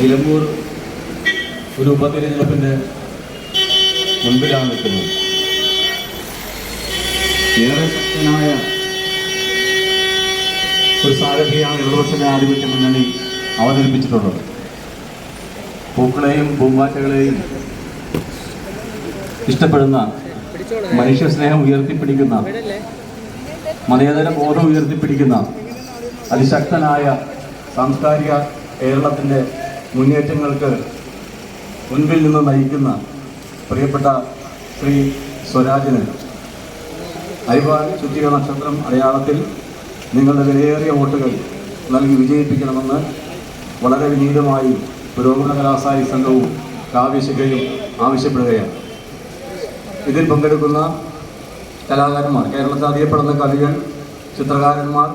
നിലമ്പൂർ ഒരു ഉപതെരഞ്ഞെടുപ്പിന്റെ മുൻപിലാണ് നിൽക്കുന്നത്. ഏറെ ശക്തനായ ഒരു സാരഥിയാണ് ഇടതുപക്ഷ ജനാധിപത്യ മുന്നണി അവതരിപ്പിച്ചിട്ടുള്ളത്. പൂക്കളെയും പൂമ്പാറ്റകളെയും ഇഷ്ടപ്പെടുന്ന മനുഷ്യസ്നേഹം ഉയർത്തിപ്പിടിക്കുന്ന മതേതര ബോധം ഉയർത്തിപ്പിടിക്കുന്ന അതിശക്തനായ സാംസ്കാരിക കേരളത്തിന്റെ മുന്നേറ്റങ്ങൾക്ക് മുൻപിൽ നിന്ന് നയിക്കുന്ന പ്രിയപ്പെട്ട ശ്രീ സ്വരാജിന് അരിവാൻ ചുറ്റിക നക്ഷത്രം അടയാളത്തിൽ നിങ്ങളുടെ വിലയേറിയ വോട്ടുകൾ നൽകി വിജയിപ്പിക്കണമെന്ന് വളരെ വിനീതമായി പുരോഗമന കലാസായി സംഘവും കാവ്യശിഖയും ആവശ്യപ്പെടുകയാണ്. ഇതിൽ പങ്കെടുക്കുന്ന കലാകാരന്മാർ കേരളത്തിൽ അറിയപ്പെടുന്ന കവികൾ ചിത്രകാരന്മാർ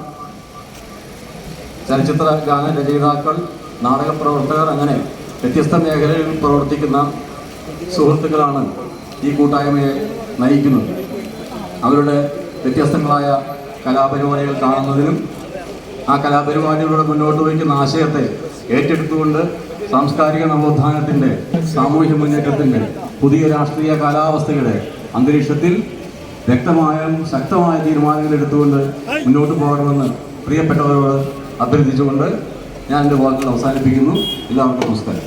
ചലച്ചിത്ര ഗാന രചയിതാക്കൾ നാടക പ്രവർത്തകർ അങ്ങനെ വ്യത്യസ്ത മേഖലയിൽ പ്രവർത്തിക്കുന്ന സുഹൃത്തുക്കളാണ് ഈ കൂട്ടായ്മയെ നയിക്കുന്നത്. അവരുടെ വ്യത്യസ്തങ്ങളായ കലാപരിപാടികൾ കാണുന്നതിനും ആ കലാപരിപാടികളുടെ മുന്നോട്ട് വയ്ക്കുന്ന ആശയത്തെ ഏറ്റെടുത്തുകൊണ്ട് സാംസ്കാരിക നവോത്ഥാനത്തിന്റെ സാമൂഹ്യ മുന്നേറ്റത്തിന്റെ പുതിയ രാഷ്ട്രീയ കാലാവസ്ഥയുടെ അന്തരീക്ഷത്തിൽ വ്യക്തമായും ശക്തമായ തീരുമാനങ്ങൾ എടുത്തുകൊണ്ട് മുന്നോട്ട് പോകണമെന്ന് പ്രിയപ്പെട്ടവരോട് അഭ്യർത്ഥിച്ചുകൊണ്ട് ഞാൻ എന്റെ വാക്കുകൾ അവസാനിപ്പിക്കുന്നു. എല്ലാവർക്കും നമസ്കാരം.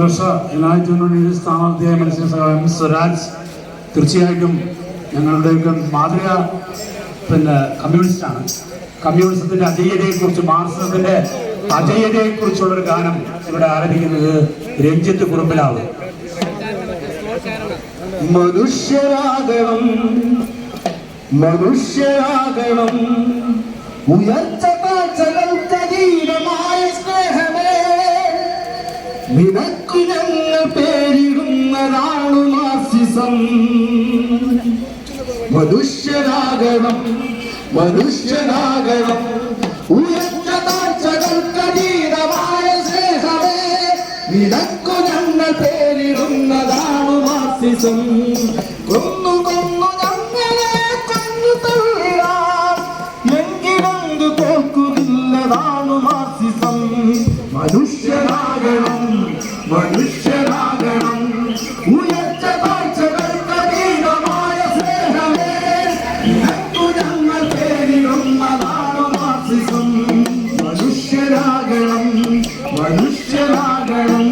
വർഷ മുന്നണിയുടെ സ്ഥാനാർത്ഥിയായ മത്സര സഹായം സ്വരാജ് തീർച്ചയായിട്ടും ഞങ്ങളുടെയൊക്കെ മാതൃക പിന്നെ കമ്മ്യൂണിസ്റ്റാണ് കമ്മ്യൂണിസത്തിന്റെ അജയ്യതയെക്കുറിച്ച് മാർക്സിസത്തിന്റെ അജയ്യതയെക്കുറിച്ചുള്ള ഒരു ഗാനം ഇവിടെ ആരംഭിക്കുന്നത് രഞ്ജിത്ത് കുറുമ്പിലാവ്. മനുഷ്യരാകണം മനുഷ്യരാകണം ഉയർച്ച ഞങ്ങൾ പേരിടുന്നതാണ് മാർസിസം. മനുഷ്യരാകണം മനുഷ്യരാകണം. ഉയർച്ച താഴ്ചകൾക്കതീതമായ സ്നേഹമേ നിനക്കു ഞങ്ങൾ പേരിടുന്നതാണു മാസിസം കൊന്നു കൊന്നു ഞങ്ങളെ കൊന്നു തള്ളിടാം എങ്കിലെന്തു തോൽക്കുന്നില്ലതാണ് മാർസിസം. മനുഷ്യനാകണം മനുഷ്യനാകണം ഉയർച്ച താഴ്ചകൾക്കതീതമായ സ്നേഹമേ. നിനക്കു ഞങ്ങൾ പേരിടുന്നതാണ് മാർസിസം. മനുഷ്യരാകണം മനുഷ്യരാകണം.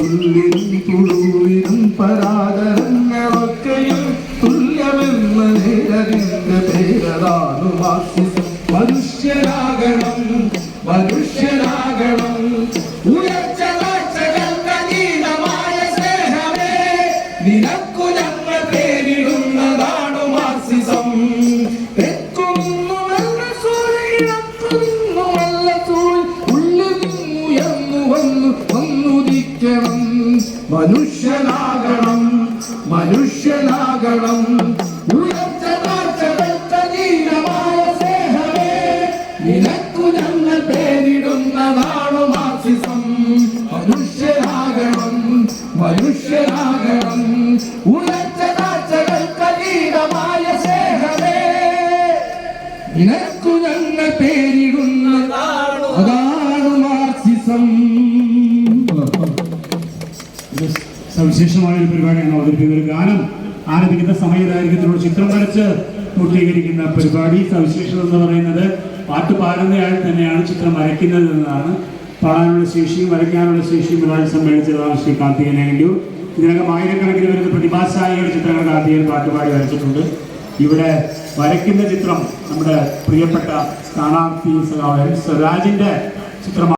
തുല്യനും തുളുവിനും പരാതരങ്ങളൊക്കെയും തുല്യമെന്ന നേരതിന്റെ പേരതാണ് മാർസിസം. മനുഷ്യരാകണം മനുഷ്യരാകണം. നിനക്കു ഞങ്ങൾ പേരിടുന്നതാണ് മാർസിസം. മനുഷ്യനാകണം മനുഷ്യനാകണം. ഉയർച്ച കാഴ്ചകൾക്കതീതമായ സ്നേഹമേ നിനക്കു ഞങ്ങൾ പേരിടുന്നതാണ് സവിശേഷമായ ഒരു പരിപാടിയാണ് അവതരിപ്പിക്കുന്ന ഒരു ഗാനം ആരംഭിക്കുന്ന സമയദാരിദ്ര്യത്തിനോട് ചിത്രം വരച്ച് പൂർത്തീകരിക്കുന്ന പരിപാടി. സവിശേഷത എന്ന് പറയുന്നത് പാട്ട് പാടുന്നയാൾ തന്നെയാണ് ചിത്രം വരയ്ക്കുന്നത് എന്നതാണ് പാടാനുള്ള ശേഷിയും വരയ്ക്കാനുള്ള ശേഷിയും ഒരാൾ സമ്മേളിച്ചതാണ് ശ്രീ കാർത്തികൻ ആൻഡ്യു ഇതിനകം ആയിരക്കണക്കിന് വരുന്ന പ്രതിഭാശാലികളുടെ ചിത്രങ്ങൾ കാർത്തികൻ പാട്ടുപാടി വരച്ചിട്ടുണ്ട്. ഇവിടെ വരയ്ക്കുന്ന ചിത്രം നമ്മുടെ പ്രിയപ്പെട്ട സ്ഥാനാർത്ഥി സ്വരാജിന്റെ ചിത്രമാണ്.